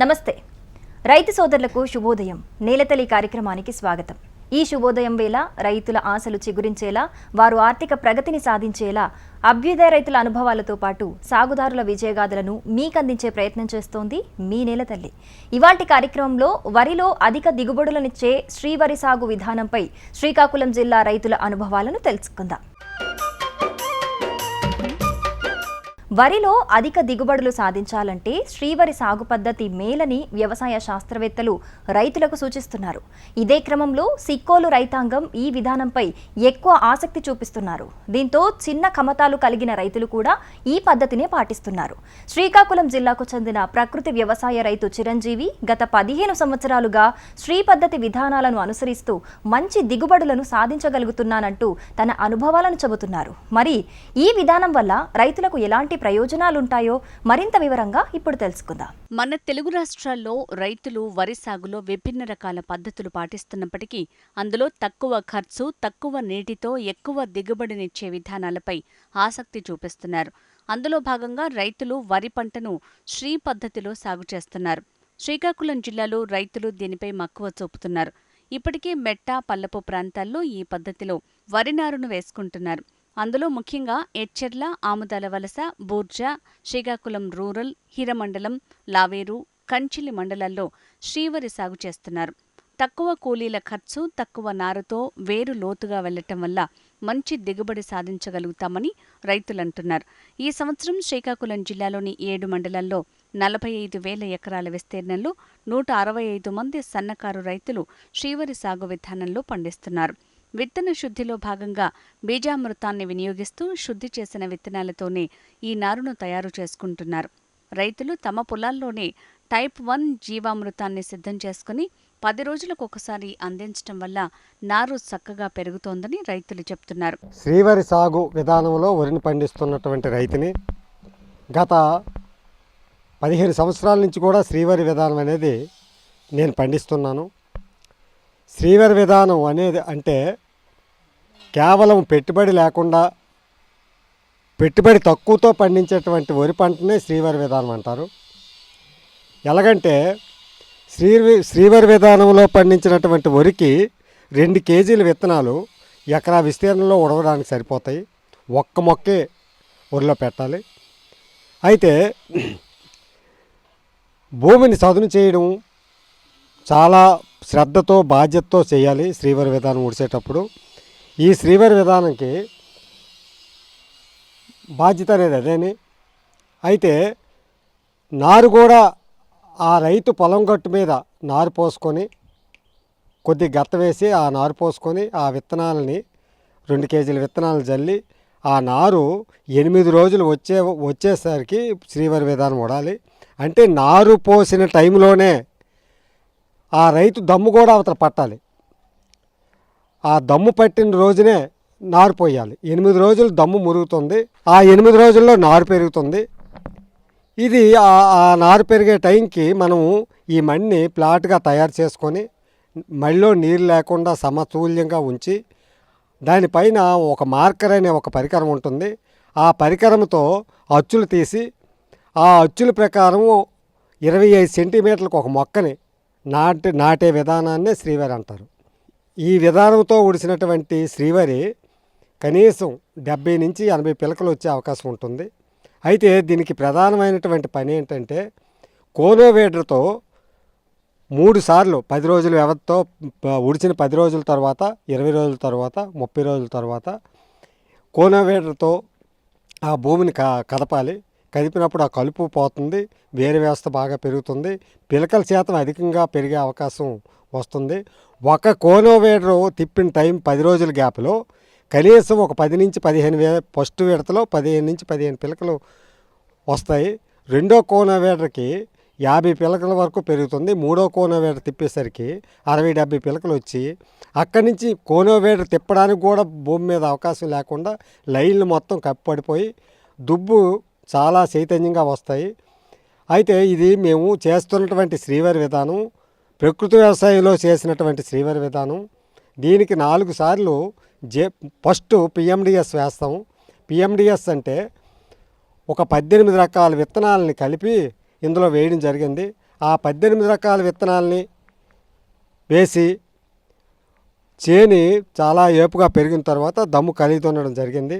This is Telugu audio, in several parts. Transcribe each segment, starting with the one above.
నమస్తే. రైతు సోదరులకు శుభోదయం. నేలతల్లి కార్యక్రమానికి స్వాగతం. ఈ శుభోదయం వేళ రైతుల ఆశలు చిగురించేలా వారు ఆర్థిక ప్రగతిని సాధించేలా అభ్యుదయ రైతుల అనుభవాలతో పాటు సాగుదారుల విజయగాథలను మీకందించే ప్రయత్నం చేస్తోంది మీ నేలతల్లి. ఇవాటి కార్యక్రమంలో వరిలో అధిక దిగుబడులనిచ్చే శ్రీవరి సాగు విధానంపై శ్రీకాకుళం జిల్లా రైతుల అనుభవాలను తెలుసుకుందాం. వరిలో అధిక దిగుబడులు సాధించాలంటే శ్రీవరి సాగు పద్ధతి మేలని వ్యవసాయ శాస్త్రవేత్తలు రైతులకు సూచిస్తున్నారు. ఇదే క్రమంలో సిక్కోలు రైతాంగం ఈ విధానంపై ఎక్కువ ఆసక్తి చూపిస్తున్నారు. దీంతో చిన్న కమతాలు కలిగిన రైతులు కూడా ఈ పద్ధతినే పాటిస్తున్నారు. శ్రీకాకుళం జిల్లాకు చెందిన ప్రకృతి వ్యవసాయ రైతు చిరంజీవి గత పదిహేను సంవత్సరాలుగా శ్రీ పద్ధతి విధానాలను అనుసరిస్తూ మంచి దిగుబడులను సాధించగలుగుతున్నానంటూ తన అనుభవాలను చెబుతున్నారు. మరి ఈ విధానం వల్ల రైతులకు ఎలాంటి ప్రయోజనాలుంటాయో మరింత వివరంగా ఇప్పుడు తెలుసుకుందాం. మన తెలుగు రాష్ట్రాల్లో రైతులు వరి సాగులో విభిన్న రకాల పద్ధతులు పాటిస్తున్నప్పటికీ అందులో తక్కువ ఖర్చు తక్కువ నీటితో ఎక్కువ దిగుబడినిచ్చే విధానాలపై ఆసక్తి చూపిస్తున్నారు. అందులో భాగంగా రైతులు వరి పంటను శ్రీ పద్ధతిలో సాగు చేస్తున్నారు. శ్రీకాకుళం జిల్లాలో రైతులు దీనిపై మక్కువ చూపుతున్నారు. ఇప్పటికే మెట్ట పల్లపు ప్రాంతాల్లో ఈ పద్ధతిలో వరి నారును వేసుకుంటున్నారు. అందులో ముఖ్యంగా ఎచ్చెర్ల ఆముదాల వలస బూర్జా శ్రీకాకుళం రూరల్ హీరమండలం లావేరు కంచిలి మండలాల్లో శ్రీవరి సాగు చేస్తున్నారు. తక్కువ కూలీల ఖర్చు తక్కువ నారుతో వేరు లోతుగా వెళ్ళటం వల్ల మంచి దిగుబడి సాధించగలుగుతామని రైతులంటున్నారు ఈ సంవత్సరం శ్రీకాకుళం జిల్లాలోని ఏడు మండలాల్లో నలభై ఐదు వేల ఎకరాల విస్తీర్ణంలో నూట అరవై ఐదు మంది సన్నకారు రైతులు శ్రీవరి సాగు విధానంలో పండిస్తున్నారు. విత్తన శుద్ధిలో భాగంగా బీజామృతాన్ని వినియోగిస్తూ శుద్ధి చేసిన విత్తనాలతోనే ఈ నారును తయారు చేసుకుంటున్నారు. రైతులు తమ పొలాల్లోనే టైప్ వన్ జీవామృతాన్ని సిద్ధం చేసుకుని పది రోజులకు ఒకసారి అందించడం వల్ల నారు చక్కగా పెరుగుతోందని రైతులు చెప్తున్నారు. శ్రీవరి సాగు విధానంలో వరిని పండిస్తున్నటువంటి రైతుని గత పదిహేను సంవత్సరాల నుంచి కూడా శ్రీవరి విధానం అనేది నేను పండిస్తున్నాను. శ్రీవర విధానం అనేది అంటే కేవలం పెట్టుబడి లేకుండా పెట్టుబడి తక్కువతో పండించేటువంటి వరి పంటనే శ్రీవర విధానం అంటారు. ఎలాగంటే శ్రీ శ్రీవర విధానంలో పండించినటువంటి వరికి రెండు కేజీల విత్తనాలు ఎకరా విస్తీర్ణంలో ఉడవడానికి సరిపోతాయి. ఒక్క మొక్కే వరిలో పెట్టాలి. అయితే భూమిని చదును చేయడం చాలా శ్రద్ధతో బాధ్యతతో చేయాలి శ్రీవారి విధానం ఉడిసేటప్పుడు ఈ శ్రీవారి విధానంకి బాధ్యత అనేది అదేని. అయితే నారు కూడా ఆ రైతు పొలం గట్టు మీద నారు పోసుకొని కొద్ది గత్త వేసి ఆ నారు పోసుకొని ఆ విత్తనాలని రెండు కేజీల విత్తనాలు జల్లి ఆ నారు ఎనిమిది రోజులు వచ్చే వచ్చేసరికి శ్రీవారి విధానం ఉడాలి. అంటే నారు పోసిన టైంలోనే ఆ రైతు దమ్ము కూడా అవతల పట్టాలి. ఆ దమ్ము పట్టిన రోజునే నారు పోయాలి. ఎనిమిది రోజులు దమ్ము మురుగుతుంది. ఆ ఎనిమిది రోజుల్లో నారు పెరుగుతుంది. ఇది ఆ- నారు పెరిగే టైంకి మనము ఈ మడిని ప్లాట్గా తయారు చేసుకొని మడిలో నీరు లేకుండా సమతుల్యంగా ఉంచి దానిపైన ఒక మార్కర్ అనే ఒక పరికరం ఉంటుంది. ఆ పరికరంతో అచ్చులు తీసి ఆ అచ్చుల ప్రకారం ఇరవై ఐదు సెంటీమీటర్లకు ఒక మొక్కని నాటి నాటే విధానాన్నే శ్రీవారి అంటారు. ఈ విధానంతో ఉడిసినటువంటి శ్రీవారి కనీసం డెబ్బై నుంచి ఎనభై పిలకలు వచ్చే అవకాశం ఉంటుంది. అయితే దీనికి ప్రధానమైనటువంటి పని ఏంటంటే కోనోవేటర్తో మూడు సార్లు పది రోజుల వ్యవధితో ఉడిచిన పది రోజుల తర్వాత ఇరవై రోజుల తర్వాత ముప్పై రోజుల తర్వాత కోనోవేటర్తో ఆ భూమిని క కదపాలి. కదిపినప్పుడు ఆ కలుపు పోతుంది వేరు వ్యవస్థ బాగా పెరుగుతుంది పిలకల శాతం అధికంగా పెరిగే అవకాశం వస్తుంది. ఒక కోనోవేటర్ తిప్పిన టైం పది రోజుల గ్యాప్లో కనీసం ఒక పది నుంచి పదిహేను వే ఫస్ట్ విడతలో పదిహేను నుంచి పదిహేను పిలకలు వస్తాయి. రెండో కోనోవేటర్కి యాభై పిలకల వరకు పెరుగుతుంది. మూడో కోనోవేటర్ తిప్పేసరికి అరవై డెబ్బై పిలకలు వచ్చి అక్కడి నుంచి కోనోవేటర్ తిప్పడానికి కూడా భూమి మీద అవకాశం లేకుండా లైన్లు మొత్తం కప్పడిపోయి దుబ్బు చాలా చైతన్యంగా వస్తాయి. అయితే ఇది మేము చేస్తున్నటువంటి శ్రీవారి విధానం ప్రకృతి వ్యవసాయంలో చేసినటువంటి శ్రీవారి విధానం. దీనికి నాలుగు సార్లు జే ఫస్ట్ పిఎండిఎస్ వేస్తాం. పిఎండిఎస్ అంటే ఒక పద్దెనిమిది రకాల విత్తనాలని కలిపి ఇందులో వేయడం జరిగింది. ఆ పద్దెనిమిది రకాల విత్తనాలని వేసి చేని చాలా ఏపుగా పెరిగిన తర్వాత దమ్ము కలిగి దున్నడం జరిగింది.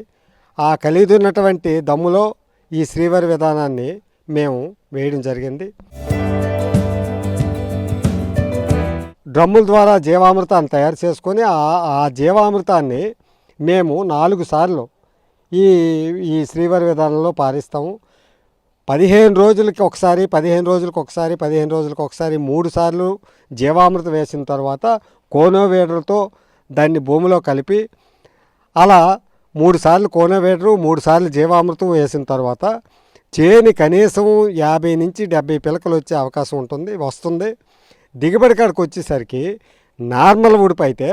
ఆ కలిగి దున్నటువంటి దమ్ములో ఈ శ్రీవారి విధానాన్ని మేము వేయడం జరిగింది. డ్రమ్ముల ద్వారా జీవామృతాన్ని తయారు చేసుకొని ఆ జీవామృతాన్ని మేము నాలుగు సార్లు ఈ ఈ శ్రీవారి విధానంలో పారిస్తాము. పదిహేను రోజులకి ఒకసారి పదిహేను రోజులకు ఒకసారి పదిహేను రోజులకు ఒకసారి మూడు సార్లు జీవామృతం వేసిన తర్వాత కోనోవేడలతో దాన్ని భూమిలో కలిపి అలా మూడు సార్లు కోనోవేడరు మూడు సార్లు జీవామృతం వేసిన తర్వాత చేని కనీసం యాభై నుంచి డెబ్బై పిలకలు వచ్చే అవకాశం ఉంటుంది వస్తుంది. దిగుబడి కాడికి వచ్చేసరికి నార్మల్ ఉడుపు అయితే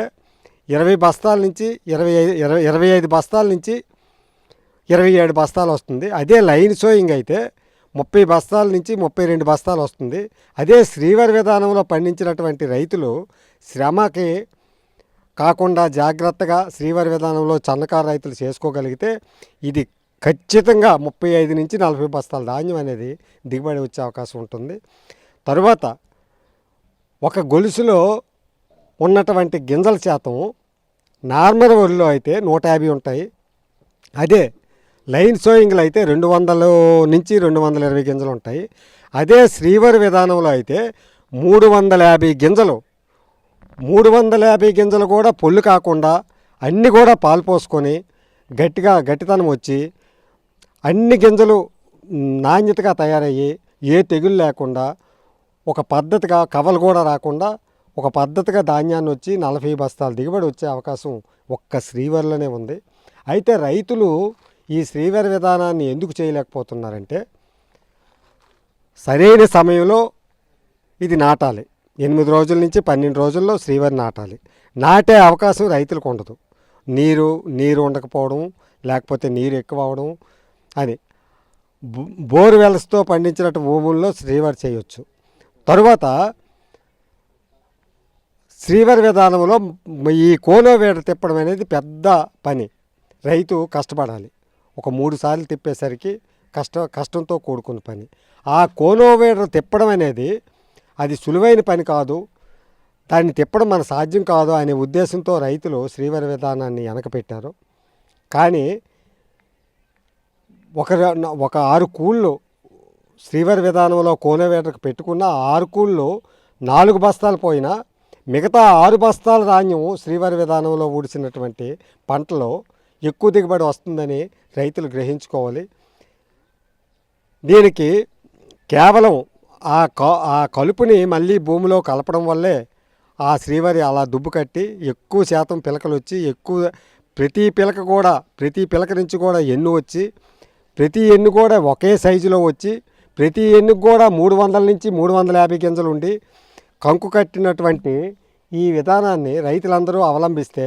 ఇరవై బస్తాల నుంచి ఇరవై ఇరవై ఇరవై ఐదు బస్తాల నుంచి ఇరవై ఏడు బస్తాలు వస్తుంది. అదే లైన్ సోయింగ్ అయితే ముప్పై బస్తాల నుంచి ముప్పై రెండు బస్తాలు వస్తుంది. అదే శ్రీవారి విధానంలో పండించినటువంటి రైతులు శ్రమకి కాకుండా జాగ్రత్తగా శ్రీవారి విధానంలో చన్నకారు రైతులు చేసుకోగలిగితే ఇది ఖచ్చితంగా ముప్పై ఐదు నుంచి నలభై బస్తాల ధాన్యం అనేది దిగుబడి వచ్చే అవకాశం ఉంటుంది. తరువాత ఒక గొలుసులో ఉన్నటువంటి గింజల శాతం నార్మల్ వరిలో అయితే నూట యాభై ఉంటాయి. అదే లైన్ సోయింగ్లు అయితే రెండు వందలు నుంచి రెండు వందల ఇరవై గింజలు ఉంటాయి. అదే శ్రీవారి విధానంలో అయితే మూడు వందల యాభై గింజలు మూడు వందల యాభై గింజలు కూడా పొల్లు కాకుండా అన్నీ కూడా పాలు పోసుకొని గట్టిగా గట్టితనం వచ్చి అన్ని గింజలు నాణ్యతగా తయారయ్యి ఏ తెగులు లేకుండా ఒక పద్ధతిగా కవలు కూడా రాకుండా ఒక పద్ధతిగా ధాన్యాన్ని వచ్చి నలభై బస్తాలు దిగుబడి వచ్చే అవకాశం ఒక్క శ్రీవరిలోనే ఉంది. అయితే రైతులు ఈ శ్రీవరి విధానాన్ని ఎందుకు చేయలేకపోతున్నారంటే సరైన సమయంలో ఇది నాటాలి. ఎనిమిది రోజుల నుంచి పన్నెండు రోజుల్లో శ్రీవారి నాటాలి. నాటే అవకాశం రైతులకు ఉండదు. నీరు నీరు ఉండకపోవడం లేకపోతే నీరు ఎక్కువ అవడం అని బో- బోర్ పండించినట్టు భూముల్లో శ్రీవారి చేయొచ్చు. తరువాత శ్రీవారి విధానంలో ఈ కోనో వేడ తిప్పడం అనేది పెద్ద పని. రైతు కష్టపడాలి. ఒక మూడు సార్లు తిప్పేసరికి కష్ట కష్టంతో కూడుకున్న పని. ఆ కోనో వేడ తిప్పడం అనేది అది సులువైన పని కాదు. దాన్ని తిప్పడం మన సాధ్యం కాదు అనే ఉద్దేశంతో రైతులు శ్రీవారి విధానాన్ని వెనకపెట్టారు కానీ ఒక ఒక ఆరు కూళ్ళు శ్రీవారి విధానంలో కోనవేటకు పెట్టుకున్న ఆరు కూళ్ళు నాలుగు బస్తాలు పోయినా మిగతా ఆరు బస్తాల ధాన్యం శ్రీవారి విధానంలో ఊడిసినటువంటి పంటలో ఎక్కువ దిగుబడి వస్తుందని రైతులు గ్రహించుకోవాలి. దీనికి కేవలం ఆ క ఆ కలుపుని మళ్ళీ భూమిలో కలపడం వల్లే ఆ శ్రీవారి అలా దుబ్బు కట్టి ఎక్కువ శాతం పిలకలు వచ్చి ఎక్కువ ప్రతి పిలక కూడా ప్రతి పిలక నుంచి కూడా ఎన్ను వచ్చి ప్రతి ఎన్ను కూడా ఒకే సైజులో వచ్చి ప్రతి ఎన్నుకు కూడా మూడు వందల నుంచి మూడు వందల యాభై గింజలు ఉండి కంకు కట్టినటువంటి ఈ విధానాన్ని రైతులందరూ అవలంబిస్తే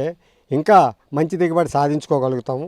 ఇంకా మంచి దిగుబడి సాధించుకోగలుగుతాము.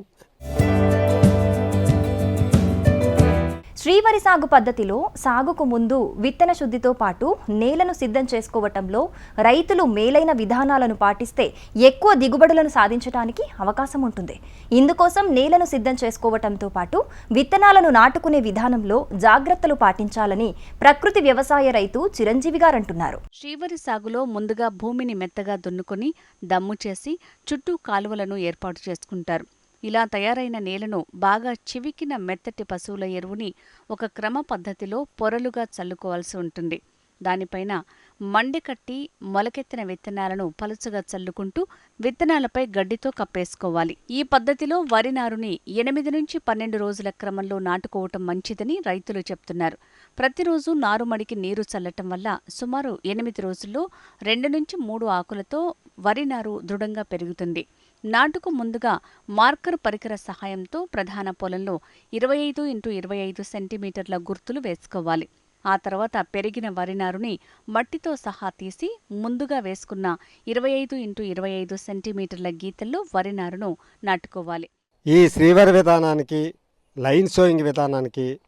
శ్రీవరి సాగు పద్ధతిలో సాగుకు ముందు విత్తన శుద్ధితో పాటు నేలను సిద్ధం చేసుకోవటంలో రైతులు మేలైన విధానాలను పాటిస్తే ఎక్కువ దిగుబడులను సాధించడానికి అవకాశం ఉంటుంది. ఇందుకోసం నేలను సిద్ధం చేసుకోవటంతో పాటు విత్తనాలను నాటుకునే విధానంలో జాగ్రత్తలు పాటించాలని ప్రకృతి వ్యవసాయ రైతు చిరంజీవి గారంటున్నారు. శ్రీవరి సాగులో ముందుగా భూమిని మెత్తగా దున్నుకొని దమ్ము చేసి చుట్టూ కాలువలను ఏర్పాటు చేసుకుంటారు. ఇలా తయారైన నేలను బాగా చివికిన మెత్తటి పశువుల ఎరువుని ఒక క్రమ పద్ధతిలో పొరలుగా చల్లుకోవాల్సి ఉంటుంది. దానిపైన మండి కట్టి మొలకెత్తిన విత్తనాలను పలుచగా చల్లుకుంటూ విత్తనాలపై గడ్డితో కప్పేసుకోవాలి. ఈ పద్ధతిలో వరి నారుని ఎనిమిది నుంచి పన్నెండు రోజుల క్రమంలో నాటుకోవటం మంచిదని రైతులు చెప్తున్నారు. ప్రతిరోజు నారుమడికి నీరు చల్లటం వల్ల సుమారు ఎనిమిది రోజుల్లో రెండు నుంచి మూడు ఆకులతో వరి నారు దృఢంగా పెరుగుతుంది. నాటుకు ముందుగా మార్కర్ పరికర సహాయంతో ప్రధాన పొలంలో ఇరవై ఐదు ఇంటూ ఇరవై ఐదు సెంటీమీటర్ల గుర్తులు వేసుకోవాలి. ఆ తర్వాత పెరిగిన వరి నారుని మట్టితో సహా తీసి ముందుగా వేసుకున్న ఇరవై ఐదు ఇంటూ ఇరవై ఐదు సెంటీమీటర్ల గీతల్లో వరి నారును నాటుకోవాలి. ఈ శ్రీవారి విధానానికి లైన్ సోయింగ్ విధానానికి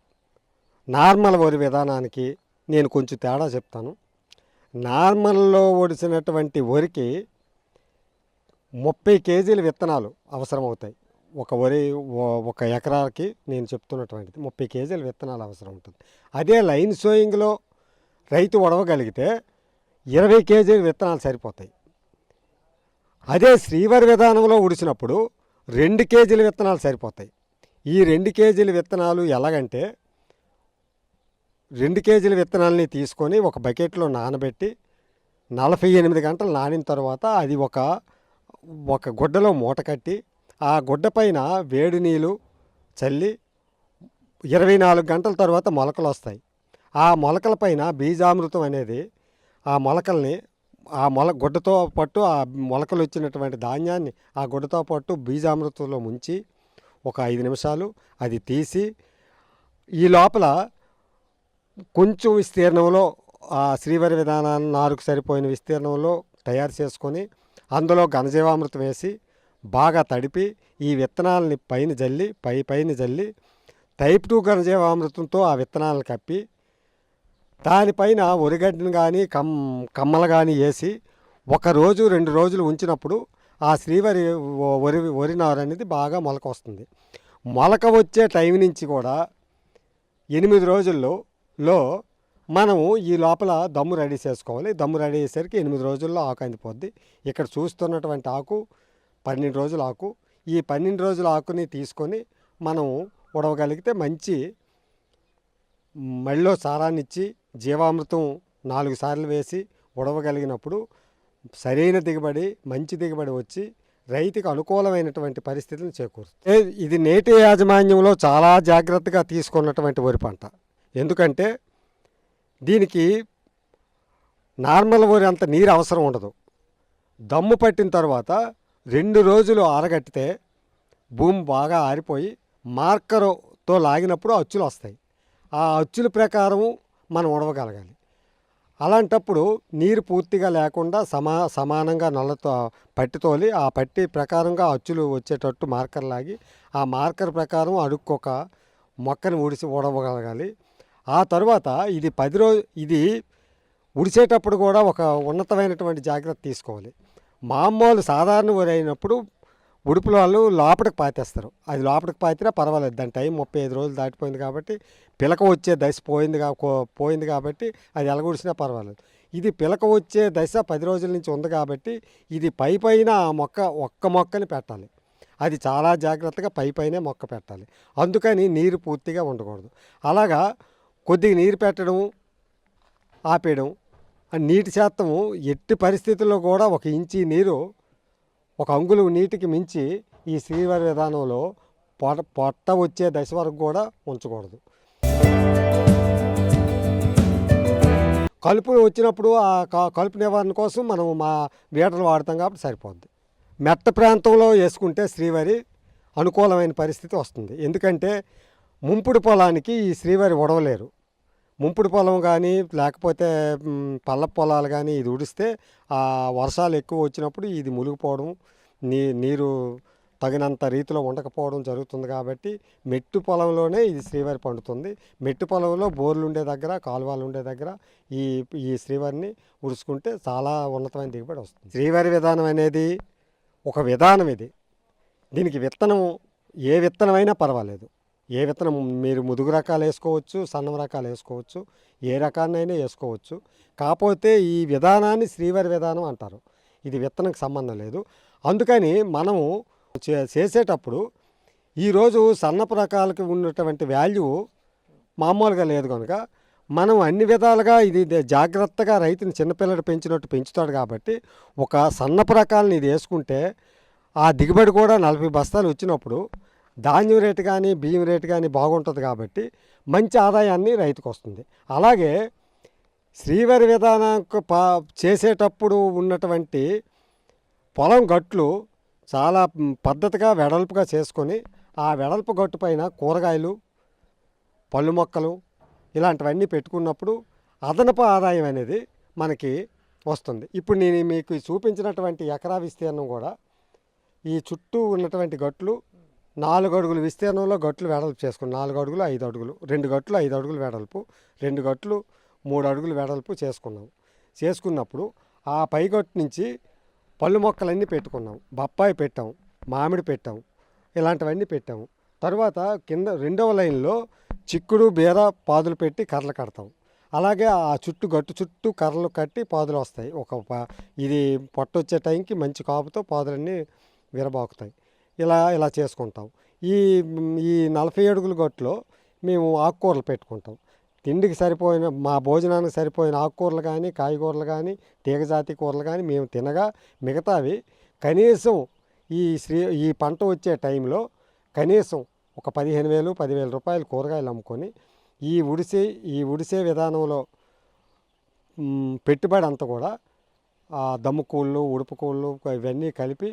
నార్మల్ వరి విధానానికి నేను కొంచెం తేడా చెప్తాను. నార్మల్లో ఒడిసినటువంటి వరికి ముప్పై కేజీల విత్తనాలు అవసరమవుతాయి. ఒక వరి ఒక ఎకరాకి నేను చెప్తున్నటువంటిది. ముప్పై కేజీల విత్తనాలు అవసరం ఉంటుంది. అదే లైన్ సోయింగ్లో రైతు ఉడవగలిగితే ఇరవై కేజీల విత్తనాలు సరిపోతాయి. అదే శ్రీవారి విధానంలో ఉడిచినప్పుడు రెండు కేజీల విత్తనాలు సరిపోతాయి. ఈ రెండు కేజీల విత్తనాలు ఎలాగంటే రెండు కేజీల విత్తనాలని తీసుకొని ఒక బకెట్లో నానబెట్టి నలభై ఎనిమిది గంటలు నానిన తర్వాత అది ఒక ఒక గుడ్డలో మూట కట్టి ఆ గుడ్డ పైన వేడి నీళ్ళు చల్లి ఇరవై నాలుగు గంటల తర్వాత మొలకలు వస్తాయి. ఆ మొలకల పైన బీజామృతం అనేది ఆ మొలకల్ని ఆ మొల గుడ్డతో పట్టు ఆ మొలకలు వచ్చినటువంటి ధాన్యాన్ని ఆ గుడ్డతో పట్టు బీజామృతంలో ముంచి ఒక ఐదు నిమిషాలు అది తీసి ఈ లోపల కొంచెం విస్తీర్ణంలో ఆ శ్రీవరి విధానాన్ని నారుకు సరిపోయిన విస్తీర్ణంలో తయారు చేసుకొని అందులో ఘనజీవామృతం వేసి బాగా తడిపి ఈ విత్తనాలని పైన జల్లి పై పైన జల్లి టైప్ టూ ఘనజీవామృతంతో ఆ విత్తనాలను కప్పి దానిపైన ఒరిగడ్డను కానీ కమ్ కమ్మలు కానీ వేసి ఒక రోజు రెండు రోజులు ఉంచినప్పుడు ఆ శ్రీవరి వరి వరి నారు అనేది బాగా మొలక వస్తుంది. మొలక వచ్చే టైం నుంచి కూడా ఎనిమిది రోజుల్లో లో మనము ఈ లోపల దమ్ము రెడీ చేసుకోవాలి. దమ్ము రెడీ అయ్యేసరికి ఎనిమిది రోజుల్లో ఆకు అందిపోద్ది. ఇక్కడ చూస్తున్నటువంటి ఆకు పన్నెండు రోజుల ఆకు. ఈ పన్నెండు రోజుల ఆకుని తీసుకొని మనం ఉడవగలిగితే మంచి మళ్ళీ సారాన్ని ఇచ్చి జీవామృతం నాలుగు సార్లు వేసి ఉడవగలిగినప్పుడు సరైన దిగుబడి మంచి దిగుబడి వచ్చి రైతుకు అనుకూలమైనటువంటి పరిస్థితిని చేకూరుస్తుంది. ఇది నేటి యాజమాన్యంలో చాలా జాగ్రత్తగా తీసుకున్నటువంటి వరి పంట. ఎందుకంటే దీనికి నార్మల్ వరి అంత నీరు అవసరం ఉండదు. దమ్ము పట్టిన తర్వాత రెండు రోజులు ఆరగట్టితే భూమి బాగా ఆరిపోయి మార్కరుతో లాగినప్పుడు అచ్చులు వస్తాయి. ఆ అచ్చుల ప్రకారం మనం ఉడవగలగాలి. అలాంటప్పుడు నీరు పూర్తిగా లేకుండా సమా సమానంగా నల్లతో పట్టి తోలి ఆ పట్టి ప్రకారంగా అచ్చులు వచ్చేటట్టు మార్కర్ లాగి ఆ మార్కర్ ప్రకారం అడుక్కొక మొక్కని ఊడిసి ఉడవగలగాలి. ఆ తర్వాత ఇది పది రోజు ఇది ఉడిసేటప్పుడు కూడా ఒక ఉన్నతమైనటువంటి జాగ్రత్త తీసుకోవాలి. మామూలు సాధారణ వరి అయినప్పుడు ఉడుపుల వాళ్ళు లోపలికి పాతేస్తారు. అది లోపలికి పాతినా పర్వాలేదు. దాని టైం ముప్పై ఐదు రోజులు దాటిపోయింది కాబట్టి పిలక వచ్చే దశ పోయింది కా పోయింది కాబట్టి అది ఎలగొడిసినా పర్వాలేదు. ఇది పిలక వచ్చే దశ పది రోజుల నుంచి ఉంది కాబట్టి ఇది పై పైన ఆ మొక్క ఒక్క మొక్కని పెట్టాలి. అది చాలా జాగ్రత్తగా పై పైనే మొక్క పెట్టాలి. అందుకని నీరు పూర్తిగా ఉండకూడదు. అలాగా కొద్దిగా నీరు పెట్టడం ఆపేయడం ఆ నీటి శాతం ఎట్టి పరిస్థితుల్లో కూడా ఒక ఇంచి నీరు ఒక అంగుళం నీటికి మించి ఈ శ్రీవారి విధానంలో పొట పొట్ట వచ్చే దశ వరకు కూడా ఉంచకూడదు. కలుపు వచ్చినప్పుడు ఆ క- కలుపు నివారణ కోసం మనం మా బీటలు వాడతాం కాబట్టి సరిపోద్ది. మెట్ట ప్రాంతంలో వేసుకుంటే శ్రీవారి అనుకూలమైన పరిస్థితి వస్తుంది. ఎందుకంటే ముంపుడు పొలానికి ఈ శ్రీవారి ఉడవలేరు ముంపుడు పొలం కానీ లేకపోతే పల్ల పొలాలు కానీ ఇది ఉడిస్తే ఆ వర్షాలు ఎక్కువ వచ్చినప్పుడు ఇది మునిగిపోవడం నీ నీరు తగినంత రీతిలో ఉండకపోవడం జరుగుతుంది కాబట్టి మెట్టు పొలంలోనే ఇది శ్రీవారి పండుతుంది. మెట్టు పొలంలో బోర్లు ఉండే దగ్గర కాలువలు ఉండే దగ్గర ఈ ఈ శ్రీవారిని ఉడుచుకుంటే చాలా ఉన్నతమైన దిగుబడి వస్తుంది. శ్రీవారి విధానం అనేది ఒక విధానం ఇది. దీనికి విత్తనం ఏ విత్తనమైనా పర్వాలేదు. ఏ విత్తనం మీరు ముదుగు రకాలు వేసుకోవచ్చు సన్నం రకాలు వేసుకోవచ్చు ఏ రకాన్నైనా వేసుకోవచ్చు. కాకపోతే ఈ విధానాన్ని శ్రీవారి విధానం అంటారు. ఇది విత్తనకు సంబంధం లేదు. అందుకని మనము చే- చేసేటప్పుడు ఈరోజు సన్నపు రకాలకి ఉన్నటువంటి వాల్యూ మామూలుగా లేదు కనుక మనం అన్ని విధాలుగా ఇది జాగ్రత్తగా రైతుని చిన్నపిల్లడు పెంచినట్టు పెంచుతాడు కాబట్టి ఒక సన్నపు రకాలను ఇది వేసుకుంటే ఆ దిగుబడి కూడా నలభై బస్తాలు వచ్చినప్పుడు ధాన్యం రేటు కానీ బియ్యం రేటు కానీ బాగుంటుంది కాబట్టి మంచి ఆదాయాన్ని రైతుకు వస్తుంది. అలాగే శ్రీవారి విధానం పా చేసేటప్పుడు ఉన్నటువంటి పొలం గట్లు చాలా పద్ధతిగా వెడల్పుగా చేసుకొని ఆ వెడల్పు గట్టు పైన కూరగాయలు పళ్ళు మొక్కలు ఇలాంటివన్నీ పెట్టుకున్నప్పుడు అదనపు ఆదాయం అనేది మనకి వస్తుంది. ఇప్పుడు నేను మీకు చూపించినటువంటి ఎకరా విస్తీర్ణం కూడా ఈ చుట్టూ ఉన్నటువంటి గట్లు నాలుగు అడుగులు విస్తీర్ణంలో గట్లు వెడల్పు చేసుకుని నాలుగు అడుగులు ఐదు అడుగులు రెండు గట్లు ఐదు అడుగులు వెడల్పు రెండు గట్లు మూడు అడుగులు వెడల్పు చేసుకున్నాం. చేసుకున్నప్పుడు ఆ పైగొట్టు నుంచి పళ్ళు మొక్కలన్నీ పెట్టుకున్నాం. బొప్పాయి పెట్టాం మామిడి పెట్టాం ఇలాంటివన్నీ పెట్టాము తర్వాత కింద రెండవ లైన్లో చిక్కుడు బీర పాదులు పెట్టి కర్రలు కడతాం. అలాగే ఆ చుట్టూ గట్టు చుట్టూ కర్రలు కట్టి పాదులు వస్తాయి. ఒక ప- ఇది పొట్ట వచ్చే టైంకి మంచి కాపుతో పాదులన్నీ విరబాకుతాయి. ఇలా ఇలా చేసుకుంటాం. ఈ ఈ నలభై అడుగుల గట్టులో మేము ఆకుకూరలు పెట్టుకుంటాం. తిండికి సరిపోయిన మా భోజనానికి సరిపోయిన ఆకుకూరలు కానీ కాయగూరలు కానీ తీగజాతి కూరలు కానీ మేము తినగా మిగతావి కనీసం ఈ శ్రీ ఈ పంట వచ్చే టైంలో కనీసం ఒక పదిహేను వేలు పదివేల రూపాయలు కూరగాయలు అమ్ముకొని ఈ ఉడిసే ఈ ఉడిసే విధానంలో పెట్టుబడి అంతా కూడా దమ్ము కూళ్ళు ఉడుపు కూళ్ళు ఇవన్నీ కలిపి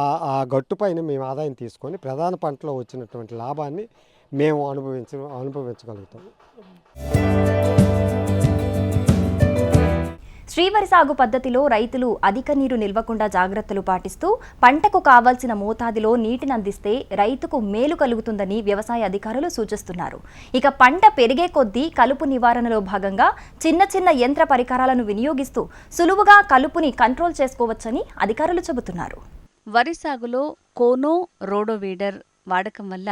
ఆ గట్టుపైన గట్టు పైన మేము ఆదాయం తీసుకొని ప్రధాన పంటలో వచ్చినటువంటి లాభాన్ని మేము అనుభవించ అనుభవించగలుగుతాం. శ్రీవరి సాగు పద్ధతిలో రైతులు అధిక నీరు నిల్వకుండా జాగ్రత్తలు పాటిస్తూ పంటకు కావాల్సిన మోతాదులో నీటిని అందిస్తే రైతుకు మేలు కలుగుతుందని వ్యవసాయ అధికారులు సూచిస్తున్నారు. ఇక పంట పెరిగే కొద్దీ కలుపు నివారణలో భాగంగా చిన్న చిన్న యంత్ర పరికరాలను వినియోగిస్తూ సులువుగా కలుపుని కంట్రోల్ చేసుకోవచ్చని అధికారులు చెబుతున్నారు. వరి సాగులో కోనో రోడోవీడర్ వాడకం వల్ల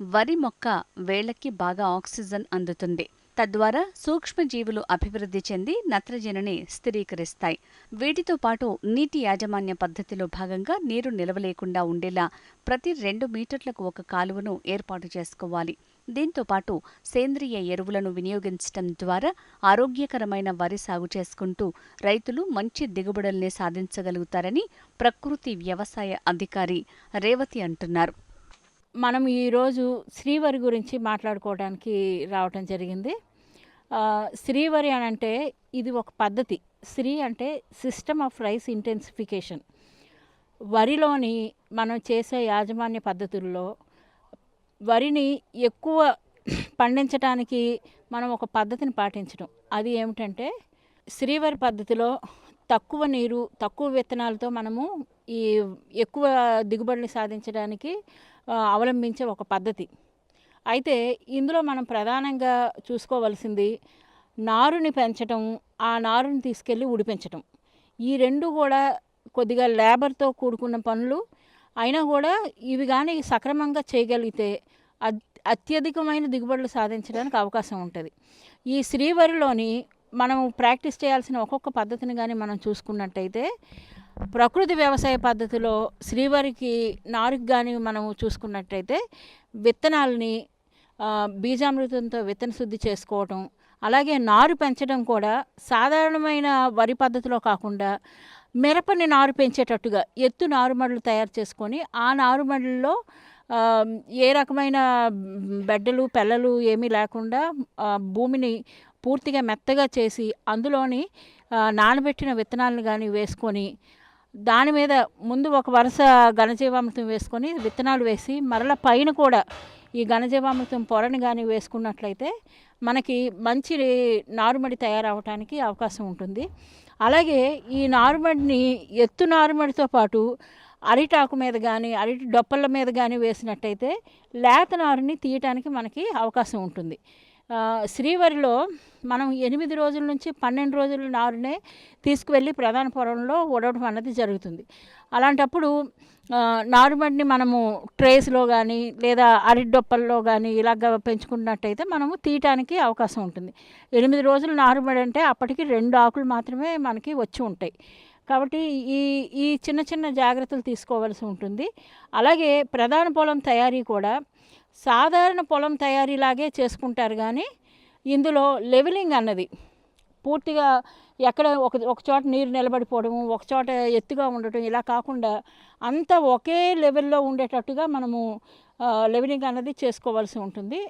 వరి మొక్క వేళ్ళకి బాగా ఆక్సిజన్ అందుతుంది. తద్వారా సూక్ష్మజీవులు అభివృద్ధి చెంది నత్రజనిని స్థిరీకరిస్తాయి. వీటితో పాటు నీటి యాజమాన్య పద్ధతిలో భాగంగా నీరు నిలవలేకుండా ఉండేలా ప్రతి రెండు మీటర్లకు ఒక కాలువను ఏర్పాటు చేసుకోవాలి. దీంతో పాటు సేంద్రియ ఎరువులను వినియోగించటం ద్వారా ఆరోగ్యకరమైన వరి సాగు చేసుకుంటూ రైతులు మంచి దిగుబడుల్ని సాధించగలుగుతారని ప్రకృతి వ్యవసాయ అధికారి రేవతి అంటున్నారు. మనం ఈరోజు శ్రీవరి గురించి మాట్లాడుకోవడానికి రావటం జరిగింది. శ్రీవరి అని అంటే ఇది ఒక పద్ధతి. శ్రీ అంటే సిస్టమ్ ఆఫ్ రైస్ ఇంటెన్సిఫికేషన్. వరిలోని మనం చేసే యాజమాన్య పద్ధతుల్లో వరిని ఎక్కువ పండించడానికి మనం ఒక పద్ధతిని పాటించడం అది ఏమిటంటే శ్రీవరి పద్ధతిలో తక్కువ నీరు తక్కువ విత్తనాలతో మనము ఈ ఎక్కువ దిగుబడిని సాధించడానికి అవలంబించే ఒక పద్ధతి. అయితే ఇందులో మనం ప్రధానంగా చూసుకోవలసింది నారుని పెంచటం ఆ నారుని తీసుకెళ్ళి ఉడిపించటం ఈ రెండు కూడా కొద్దిగా లేబర్తో కూడుకున్న పనులు. అయినా కూడా ఇవి కానీ సక్రమంగా చేయగలిగితే అత్యధికమైన దిగుబడులు సాధించడానికి అవకాశం ఉంటుంది. ఈ శ్రీవరిలోని మనం ప్రాక్టీస్ చేయాల్సిన ఒక్కొక్క పద్ధతిని కానీ మనం చూసుకున్నట్టయితే ప్రకృతి వ్యవసాయ పద్ధతిలో శ్రీవరికి నారుకి కానీ మనం చూసుకున్నట్టయితే విత్తనాలని బీజామృతంతో విత్తన శుద్ధి చేసుకోవటం అలాగే నారు పెంచడం కూడా సాధారణమైన వరి పద్ధతిలో కాకుండా మిరపని నారు పెంచేటట్టుగా ఎత్తు నారుమడులు తయారు చేసుకొని ఆ నారుమడుల్లో ఏ రకమైన బెడ్డలు పెళ్ళలు ఏమీ లేకుండా భూమిని పూర్తిగా మెత్తగా చేసి అందులోని నానబెట్టిన విత్తనాలను కానీ వేసుకొని దాని మీద ముందు ఒక వరుస ఘనజీవామృతం వేసుకొని విత్తనాలు వేసి మరల పైన కూడా ఈ ఘనజీవామృతం పొరని కానీ వేసుకున్నట్లయితే మనకి మంచి నారుమడి తయారవటానికి అవకాశం ఉంటుంది. అలాగే ఈ నారుమడిని ఎత్తు నారుమడితో పాటు అరిటాకు మీద కానీ అరటి డొప్పల మీద కానీ వేసినట్టయితే లేత నారుని తీయటానికి మనకి అవకాశం ఉంటుంది. శ్రీవరిలో మనం ఎనిమిది రోజుల నుంచి పన్నెండు రోజుల నారునే తీసుకువెళ్ళి ప్రధాన పొలంలో ఉడవడం అన్నది జరుగుతుంది. అలాంటప్పుడు నారుమడిని మనము ట్రేస్లో కానీ లేదా అరిడొప్పల్లో కానీ ఇలాగ పెంచుకున్నట్టయితే మనము తీయటానికి అవకాశం ఉంటుంది. ఎనిమిది రోజులు నారుమడి అంటే అప్పటికి రెండు ఆకులు మాత్రమే మనకి వచ్చి ఉంటాయి. కాబట్టి ఈ ఈ చిన్న చిన్న జాగ్రత్తలు తీసుకోవాల్సి ఉంటుంది. అలాగే ప్రధాన పొలం తయారీ కూడా సాధారణ పొలం తయారీలాగే చేసుకుంటారు కానీ ఇందులో లెవెలింగ్ అన్నది. పూర్తిగా ఎక్కడ ఒక ఒక చోట నీరు నిలబడిపోవడం ఒక చోట ఎత్తుగా ఉండటం ఇలా కాకుండా అంతా ఒకే లెవెల్లో ఉండేటట్టుగా మనము లెవెలింగ్ అన్నది చేసుకోవాల్సి ఉంటుంది.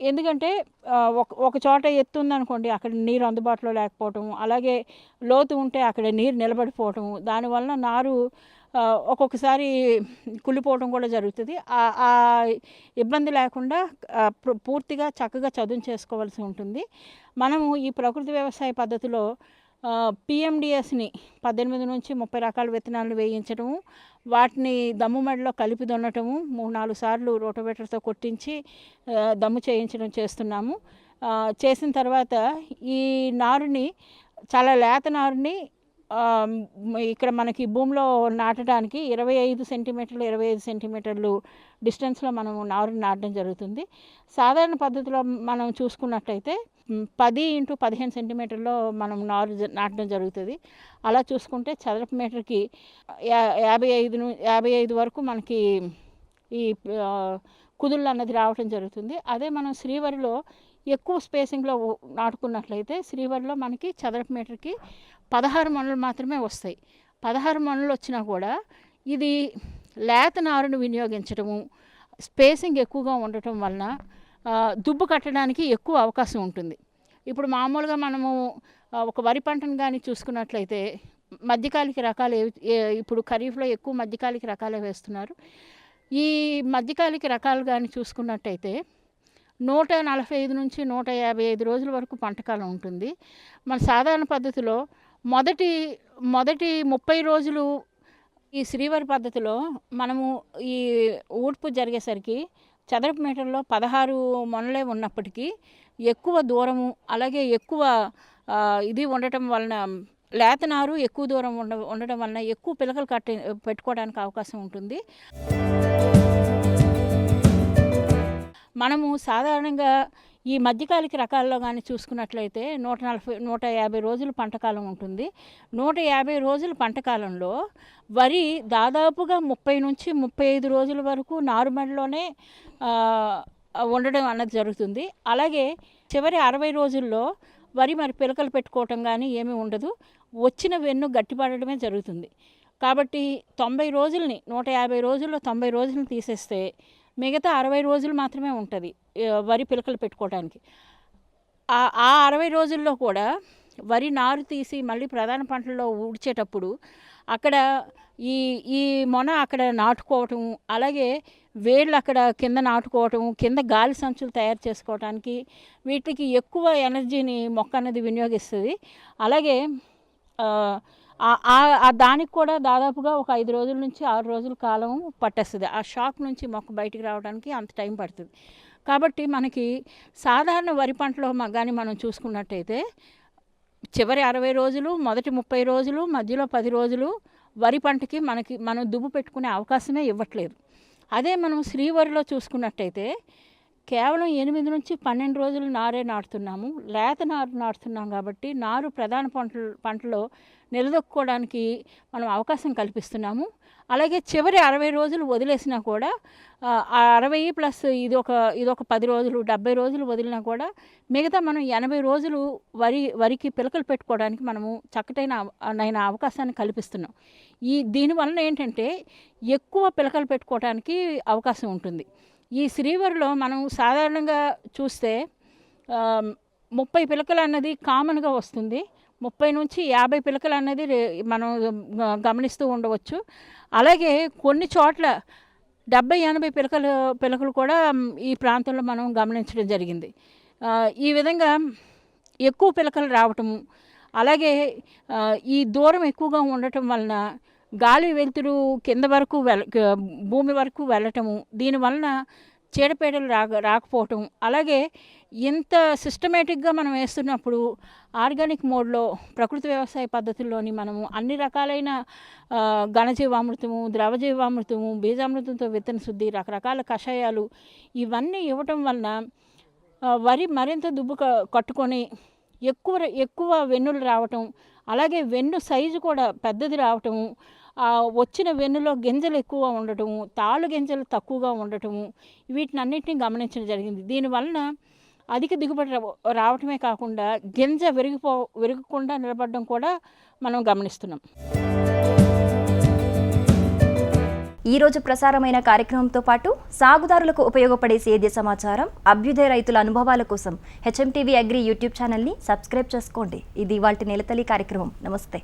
ఎందుకంటే ఒక ఒక చోట ఎత్తు ఉందనుకోండి అక్కడ నీరు అందుబాటులో లేకపోవటం అలాగే లోతు ఉంటే అక్కడ నీరు నిలబడిపోవటం దానివల్ల నారు ఒక్కొక్కసారి కుళ్ళిపోవడం కూడా జరుగుతుంది. ఆ- ఇబ్బంది లేకుండా పూర్తిగా చక్కగా చదును చేసుకోవాల్సి ఉంటుంది. మనము ఈ ప్రకృతి వ్యవసాయ పద్ధతిలో పిఎండిఎస్ని పద్దెనిమిది నుంచి ముప్పై రకాల విత్తనాలు వేయించడము వాటిని దమ్ము మడిలో కలిపి దున్నటము మూడు నాలుగు సార్లు రోటోవేటర్తో కొట్టించి దమ్ము చేయించడం చేస్తున్నాము. చేసిన తర్వాత ఈ నారుని చాలా లేత నారుని ఇక్కడ మనకి భూమిలో నాటడానికి ఇరవై ఐదు సెంటీమీటర్లు ఇరవై ఐదు సెంటీమీటర్లు డిస్టెన్స్లో మనం నారుని నాటడం జరుగుతుంది. సాధారణ పద్ధతిలో మనం చూసుకున్నట్టయితే పది ఇంటూ పదిహేను సెంటీమీటర్లో మనం నారు జ- నాటడం జరుగుతుంది. అలా చూసుకుంటే చదరపు మీటర్కి యా- యాభై ఐదు యాభై ఐదు వరకు మనకి ఈ కుదుళ్ళు అన్నది రావటం జరుగుతుంది. అదే మనం శ్రీవరిలో ఎక్కువ స్పేసింగ్లో నాటుకున్నట్లయితే శ్రీవరిలో మనకి చదరపు మీటర్కి పదహారు మనులు మాత్రమే వస్తాయి. పదహారు మనులు వచ్చినా కూడా ఇది లేత నారును వినియోగించడము స్పేసింగ్ ఎక్కువగా ఉండటం వలన దుబ్బు కట్టడానికి ఎక్కువ అవకాశం ఉంటుంది. ఇప్పుడు మామూలుగా మనము ఒక వరి పంటను కానీ చూసుకున్నట్లయితే మధ్యకాలిక రకాలు ఇప్పుడు ఖరీఫ్లో ఎక్కువ మధ్యకాలిక రకాలే వేస్తున్నారు. ఈ మధ్యకాలిక రకాలు కానీ చూసుకున్నట్టయితే నూట నలభై ఐదు నుంచి నూట యాభై ఐదు రోజుల వరకు పంటకాలం ఉంటుంది. మన సాధారణ పద్ధతిలో మొదటి మొదటి ముప్పై రోజులు ఈ శ్రీవారి పద్ధతిలో మనము ఈ ఊడ్పు జరిగేసరికి చదరపు మీటర్లో పదహారు మొనలే ఉన్నప్పటికీ ఎక్కువ దూరము అలాగే ఎక్కువ ఇది ఉండటం వలన లేతనారు ఎక్కువ దూరం ఉండ ఉండడం వలన ఎక్కువ పిలకలు కట్టి పెట్టుకోవడానికి అవకాశం ఉంటుంది. మనము సాధారణంగా ఈ మధ్యకాలిక రకాల్లో కానీ చూసుకున్నట్లయితే నూట నలభై నూట యాభై రోజులు పంటకాలం ఉంటుంది. నూట యాభై రోజుల పంటకాలంలో వరి దాదాపుగా ముప్పై నుంచి ముప్పై ఐదు రోజుల వరకు నారుమడిలోనే ఉండడం అన్నది జరుగుతుంది. అలాగే చివరి అరవై రోజుల్లో వరి మరి పిలకలు పెట్టుకోవటం కానీ ఏమీ ఉండదు. వచ్చిన వెన్ను గట్టిపడడమే జరుగుతుంది. కాబట్టి తొంభై రోజుల్ని నూట యాభై రోజుల్లో తొంభై రోజులను తీసేస్తే మిగతా అరవై రోజులు మాత్రమే ఉంటుంది వరి పిలకలు పెట్టుకోవడానికి ఆ అరవై రోజుల్లో కూడా వరి నారు తీసి మళ్ళీ ప్రధాన పంటల్లో ఊడ్చేటప్పుడు అక్కడ ఈ ఈ మొన అక్కడ నాటుకోవటం అలాగే వేళ్ళు అక్కడ కింద నాటుకోవటం కింద గాలి సంచులు తయారు చేసుకోవటానికి వీటికి ఎక్కువ ఎనర్జీని మొక్క అనేది వినియోగిస్తుంది. అలాగే దానికి కూడా దాదాపుగా ఒక ఐదు రోజుల నుంచి ఆరు రోజుల కాలం పట్టేస్తుంది. ఆ షాక్ నుంచి మొక్క బయటికి రావడానికి అంత టైం పడుతుంది. కాబట్టి మనకి సాధారణ వరి పంటలో కానీ మనం చూసుకున్నట్టయితే చివరి అరవై రోజులు మొదటి ముప్పై రోజులు మధ్యలో పది రోజులు వరి పంటకి మనకి మనం దుబ్బు పెట్టుకునే అవకాశమే ఇవ్వట్లేదు. అదే మనం శ్రీవరిలో చూసుకున్నట్టయితే కేవలం ఎనిమిది నుంచి పన్నెండు రోజులు నారే నాటుతున్నాము. లేత నారు నాటుతున్నాం కాబట్టి నారు ప్రధాన పంటలు పంటలో నిలదొక్కుకోవడానికి మనం అవకాశం కల్పిస్తున్నాము. అలాగే చివరి అరవై రోజులు వదిలేసినా కూడా అరవై ప్లస్ ఇది ఒక ఇది ఒక పది రోజులు డెబ్బై రోజులు వదిలినా కూడా మిగతా మనం ఎనభై రోజులు వరి వరికి పిలకలు పెట్టుకోవడానికి మనము చక్కటైన నైన అవకాశాన్ని కల్పిస్తున్నాం. ఈ దీనివలన ఏంటంటే ఎక్కువ పిలకలు పెట్టుకోవడానికి అవకాశం ఉంటుంది. ఈ శ్రీవరిలో మనం సాధారణంగా చూస్తే ముప్పై పిలకలు అన్నది కామన్గా వస్తుంది. ముప్పై నుంచి యాభై పిలకలు అనేది మనం గమనిస్తూ ఉండవచ్చు. అలాగే కొన్ని చోట్ల డెబ్బై ఎనభై పిలకలు పిలకలు కూడా ఈ ప్రాంతంలో మనం గమనించడం జరిగింది. ఈ విధంగా ఎక్కువ పిలకలు రావటము అలాగే ఈ దూరం ఎక్కువగా ఉండటం వలన గాలి వెలుతురు కింద వరకు వెల భూమి వరకు వెళ్ళటము దీనివలన చీడపీడలు రాక రాకపోవటం అలాగే ఇంత సిస్టమేటిక్గా మనం వేస్తున్నప్పుడు ఆర్గానిక్ మోడ్లో ప్రకృతి వ్యవసాయ పద్ధతుల్లోని మనము అన్ని రకాలైన ఘనజీవామృతము ద్రవజీవామృతము బీజామృతంతో విత్తన శుద్ధి రకరకాల కషాయాలు ఇవన్నీ ఇవ్వటం వలన వరి మరింత దుబ్బు కట్టుకొని ఎక్కువ ఎక్కువ వెన్నులు రావటం అలాగే వెన్ను సైజు కూడా పెద్దది రావటము వచ్చిన వెన్నులో గింజలు ఎక్కువ ఉండటము తాళ్ళు గింజలు తక్కువగా ఉండటము వీటిని అన్నింటినీ గమనించడం జరిగింది. దీనివలన అధిక దిగుబడి రావ- రావటమే కాకుండా గింజ విరిగిపో విరగకుండా నిలబడడం కూడా మనం గమనిస్తున్నాం. ఈ రోజు ప్రసారమైన కార్యక్రమంతో పాటు సాగుదారులకు ఉపయోగపడే సేద్య సమాచారం అభ్యుదయ రైతుల అనుభవాల కోసం హెచ్ఎంటీవీ అగ్రి యూట్యూబ్ ఛానల్ని సబ్స్క్రైబ్ చేసుకోండి. ఇది ఇవాల్టి నెలతల్లి కార్యక్రమం. నమస్తే.